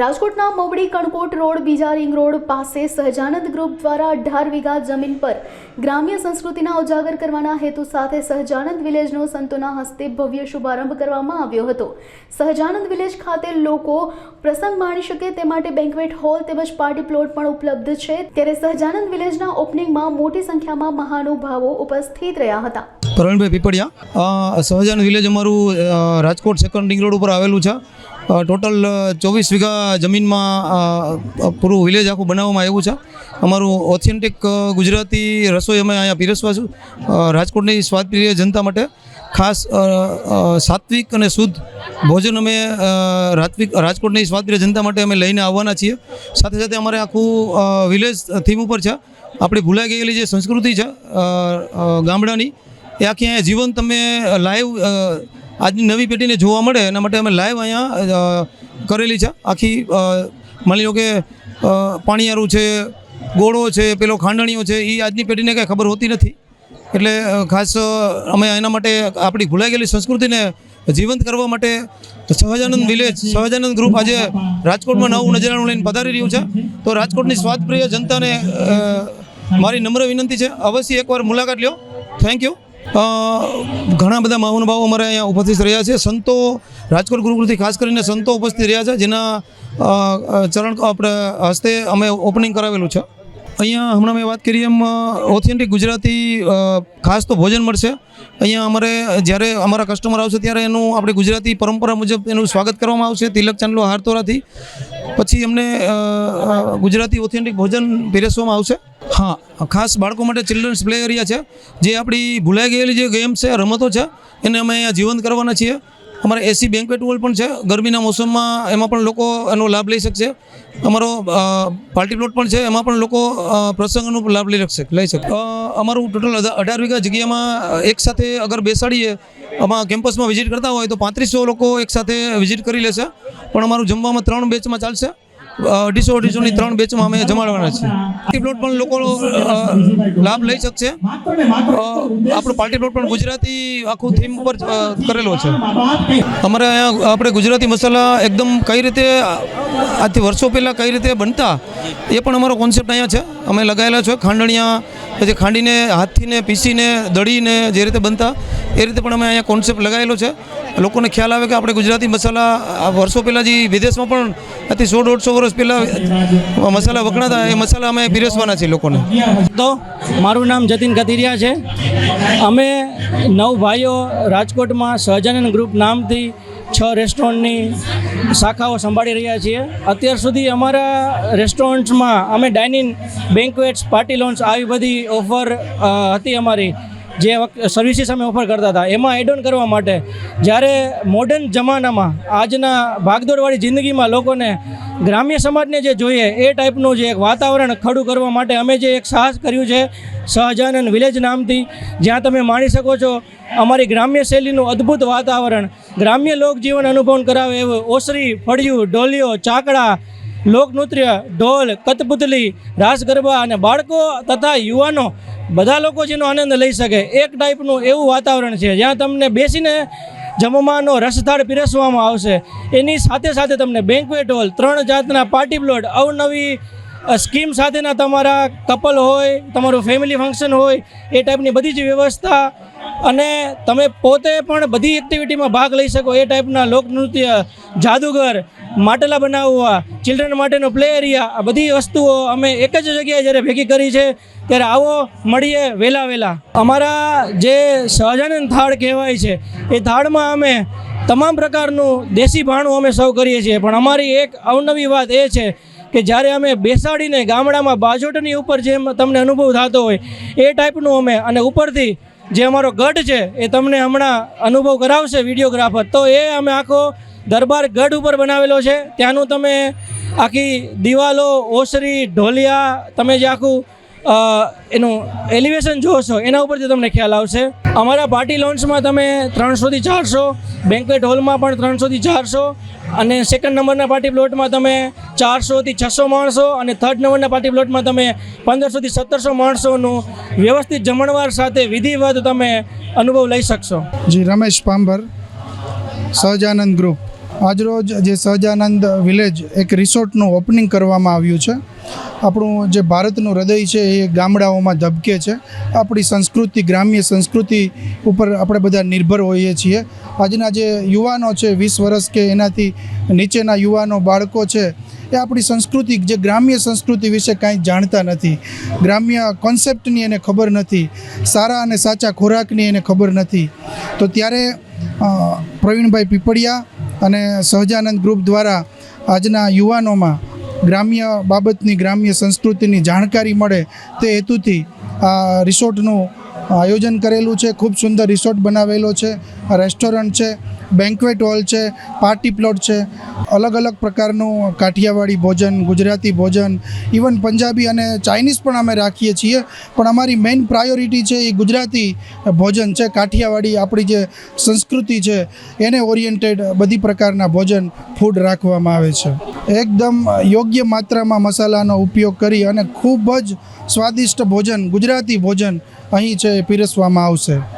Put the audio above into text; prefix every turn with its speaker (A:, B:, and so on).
A: રાજકોટના મવડી કણકોટ રોડ, બીજા ring road પાસે સહજાનંદ ગ્રુપ દ્વારા અઢાર વીઘા જમીન પર ગ્રામ્ય સંસ્કૃતિના ઉજાગર કરવાના હેતુ સાથે સહજાનંદ વિલેજનો સંતોના હસ્તે ભવ્ય શુભારંભ કરવામાં આવ્યો હતો. સહજાનંદ વિલેજ ખાતે લોકો પ્રસંગ માણી શકે તે માટે બેન્કવેટ હોલ તેમજ પાર્ટી પ્લોટ પણ ઉપલબ્ધ છે. ત્યારે સહજાનંદ વિલેજના ઓપનિંગમાં મોટી સંખ્યામાં મહાનુભાવો ઉપસ્થિત રહ્યા હતા.
B: પ્રવીણભાઈ પીપળિયા સહજાનંદ વિલેજ અમારું રાજકોટ સેકન્ડ રિંગ રોડ ઉપર આવેલું છે. ટોટલ ચોવીસ વીઘા જમીનમાં પૂરું વિલેજ આખું બનાવવામાં આવ્યું છે. અમારું ઓથેન્ટિક ગુજરાતી રસોઈ અમે અહીંયા પીરસવા છું. રાજકોટની સ્વાદપ્રિય જનતા માટે ખાસ સાત્વિક અને શુદ્ધ ભોજન અમે રાત્વિક, રાજકોટની સ્વાદપ્રિય જનતા માટે અમે લઈને આવવાના છીએ. સાથે સાથે અમારે આખું વિલેજ થીમ ઉપર છે. આપણી ભૂલાઈ ગયેલી જે સંસ્કૃતિ છે ગામડાની, એ આખી અહીંયા જીવન તમે લાઈવ આજની નવી પેઢીને જોવા મળે, એના માટે અમે લાઈવ અહીંયા કરેલી છે. આખી માની લો કે પાણીયારું છે, ગોળો છે, પેલો ખાંડણીઓ છે એ આજની પેઢીને કાંઈ ખબર હોતી નથી. એટલે ખાસ અમે એના માટે આપણી ભૂલાઈ ગયેલી સંસ્કૃતિને જીવંત કરવા માટે સહજાનંદ વિલેજ સહજાનંદ ગ્રુપ આજે રાજકોટમાં નવું નજરાણું લઈને પધારી રહ્યું છે. તો રાજકોટની સ્વાદપ્રિય જનતાને મારી નમ્ર વિનંતી છે. અવશ્ય એકવાર મુલાકાત લ્યો. થેન્ક યુ ઘણા બધા મહાનુભાવો અમારે અહીંયા ઉપસ્થિત રહ્યા છે. સંતો રાજકોટ ગુરુકુળથી ખાસ કરીને સંતો ઉપસ્થિત રહ્યા છે. જેના ચરણ આપણે હસ્તે અમે ઓપનિંગ કરાવેલું છે. અહીંયા હમણાં મેં વાત કરી એમ ઓથેન્ટિક ગુજરાતી ખાસ તો ભોજન મળશે. અહીંયા અમારે જ્યારે અમારા કસ્ટમર આવશે ત્યારે એનું આપણે ગુજરાતી પરંપરા મુજબ એનું સ્વાગત કરવામાં આવશે. તિલક ચાંદલો હારતોરાથી પછી અ, ગુજરાતી ઓથેન્ટિક ભોજન પીરસવામાં આવશે. હા, ખાસ બાળકો માટે ચિલ્ડ્રન્સ પ્લે એરિયા છે, જે આપણી ભૂલાઈ ગયેલી જે ગેમ્સ છે, રમતો છે, એને અમે અહીંયા જીવંત કરવાના છીએ. અમારે એસી બેન્કવેટ હોલ પણ છે, ગરમીના મોસમમાં એમાં પણ લોકો એનો લાભ લઈ શકશે. અમારો પાર્ટી પ્લોટ પણ છે, એમાં પણ લોકો પ્રસંગનો લાભ લઈ શકશે, લઈ શકે. અમારું ટોટલ અઢાર વીઘા જગ્યામાં એક સાથે અગર બેસાડીએ, આમાં કેમ્પસમાં વિઝિટ કરતા હોય તો પાંત્રીસો લોકો એક સાથે વિઝિટ કરી લેશે. પણ અમારું જમવામાં ત્રણ બેચમાં ચાલશે. અઢીસો અઢીસોની ત્રણ બેચમાં અમે જમાડવાના છીએ. પાર્ટી પ્લોટ પણ લોકો લાભ લઈ શકશે. આપણો પાર્ટી પ્લોટ પણ ગુજરાતી આખું થીમ ઉપર કરેલો છે. અમારે અહીંયા આપણે ગુજરાતી મસાલા એકદમ કઈ રીતે આજથી વર્ષો પહેલાં કઈ રીતે બનતા, એ પણ અમારો કોન્સેપ્ટ અહીંયા છે. અમે લગાવેલા છે. ખાંડણિયા પછી ખાંડીને, હાથથીને, પીસીને, દળીને જે રીતે બનતા એ રીતે પણ અમે અહીંયા કોન્સેપ્ટ લગાવેલો છે. લોકોને ખ્યાલ આવે કે આપણે ગુજરાતી મસાલા વર્ષો પહેલાં જે વિદેશમાં પણ આજથી સો દોઢસો વર્ષ પહેલાં મસાલા વખણાતા, એ મસાલા અમે પીરસવાના છીએ લોકોને.
C: તો મારું નામ જતીન કતિરિયા છે. અમે નવ ભાઈઓ રાજકોટમાં સહજાનંદ ગ્રુપ નામથી છ રેસ્ટોરન્ટની શાખાઓ સંભાળી રહ્યા છીએ. અત્યાર સુધી અમારા રેસ્ટોરન્ટ્સમાં અમે ડાઇનિંગ, બેન્કવેટ્સ, પાર્ટી લોન્સ, આવી બધી ઓફર હતી અમારી. જે સર્વિસીસ અમે ઓફર કરતા હતા, એમાં એડ ઓન કરવા માટે જ્યારે મોડર્ન જમાનામાં આજના ભાગદોડવાળી જિંદગીમાં લોકોને ગ્રામ્ય સમાજને જે જોઈએ એ ટાઈપનું જે એક વાતાવરણ ખડું કરવા માટે અમે જે એક સાહસ કર્યું છે સહજાનંદ વિલેજ નામથી, જ્યાં તમે માણી શકો છો, અમારી ગ્રામ્ય શૈલીનું અદ્ભુત વાતાવરણ, ગ્રામ્ય લોકજીવન અનુભવ કરાવે એવું ઓસરી, ફળિયું ઢોલિયો ચાકડા, લોકનૃત્ય, ઢોલ, કથપુતલી, રાસ ગરબા અને બાળકો તથા યુવાનો બધા લોકો જેનો આનંદ લઈ શકે. એક ટાઈપનું એવું વાતાવરણ છે, જ્યાં તમને બેસીને જમવાનો રસથાળ પીરસવામાં આવશે. એની સાથે સાથે તમને બેન્કવેટ હોલ ત્રણ જાતના પાર્ટી પ્લોટ અવનવી સ્કીમ સાથેના તમારા કપલ હોય, તમારું ફેમિલી ફંક્શન હોય, એ ટાઈપની બધી જ વ્યવસ્થા અને તમે પોતે પણ બધી એક્ટિવિટીમાં ભાગ લઈ શકો. એ ટાઈપના લોકનૃત્ય જાદુગર, માટલા બનાવવા ચિલ્ડ્રન માટેનો પ્લે એરિયા આ બધી વસ્તુઓ અમે એક જ જગ્યાએ જ્યારે ભેગી કરી છે, ત્યારે આવો મળીએ વહેલા વહેલા. અમારા જે સહજાનંદ થાળ કહેવાય છે, એ થાળમાં અમે તમામ પ્રકારનું દેશી ભાણું અમે સર્વ કરીએ છીએ. પણ અમારી એક અવનવી વાત એ છે કે જ્યારે અમે બેસાડીને ગામડામાં બાજોટની ઉપર જેમ તમને અનુભવ થતો હોય, એ ટાઈપનું અમે અને ઉપરથી જે અમારો ગઢ છે, એ તમને હમણાં અનુભવ કરાવશે વિડીયોગ્રાફર. તો એ અમે આખો દરબાર ગઢ ઉપર બનાવેલો છે. ત્યાંનું તમે આખી દિવાલો, ઓસરી, ઢોલિયા, તમે જે આખું એનું એલિવેશન જોશો, એના ઉપરથી તમને ખ્યાલ આવશે. અમારા પાર્ટી લોન્ચમાં તમે ત્રણસોથી ચારસો બેન્કવેટ હોલમાં પણ ત્રણસોથી ચારસો, અને સેકન્ડ નંબરના પાર્ટી પ્લોટમાં તમે ચારસોથી છસો માણસો, અને થર્ડ નંબરના પાર્ટી પ્લોટમાં તમે પંદરસોથી સત્તરસો માણસોનું વ્યવસ્થિત જમણવાર સાથે વિધિવત તમે અનુભવ લઈ શકશો.
D: જી, રમેશ પાંભર, સહજાનંદ ગ્રુપ આજરોજ જે સહજાનંદ વિલેજ એક રિસોર્ટનું ઓપનિંગ કરવામાં આવ્યું છે. આપણું જે ભારતનું હૃદય છે એ ગામડાઓમાં ધબકે છે. આપણી સંસ્કૃતિ, ગ્રામ્ય સંસ્કૃતિ ઉપર આપણે બધા નિર્ભર હોઈએ છીએ. આજના જે યુવાનો છે, વીસ વર્ષ કે એનાથી નીચેના યુવાનો, બાળકો છે, એ આપણી સંસ્કૃતિ, જે ગ્રામ્ય સંસ્કૃતિ વિશે કાંઈ જાણતા નથી. ગ્રામ્ય કોન્સેપ્ટની એને ખબર નથી. સારા અને સાચા ખોરાકની એને ખબર નથી. તો ત્યારે પ્રવીણભાઈ પીપળિયા અને સહજાનંદ ગ્રુપ દ્વારા આજના યુવાનોમાં ગ્રામ્ય બાબતની, ગ્રામ્ય સંસ્કૃતિની જાણકારી મળે તે હેતુથી આ રિસોર્ટનું આયોજન કરેલું છે. ખૂબ સુંદર રિસોર્ટ બનાવેલો છે. રેસ્ટોરન્ટ છે. બેન્ક્વેટ હોલ છે પાર્ટી પ્લોટ છે, અલગ અલગ પ્રકારનું કાઠિયાવાડી ભોજન, ગુજરાતી ભોજન ઇવન પંજાબી અને ચાઇનીઝ પણ અમે રાખીએ છીએ. પણ અમારી મેઇન પ્રાયોરિટી છે એ ગુજરાતી ભોજન છે, કાઠિયાવાડી આપણી જે સંસ્કૃતિ છે, એને ઓરિએન્ટેડ બધી પ્રકારના ભોજન ફૂડ રાખવામાં આવે છે. એકદમ યોગ્ય માત્રામાં મસાલાનો ઉપયોગ કરી અને ખૂબ જ સ્વાદિષ્ટ ભોજન, ગુજરાતી ભોજન અહીં છે પીરસવામાં આવશે.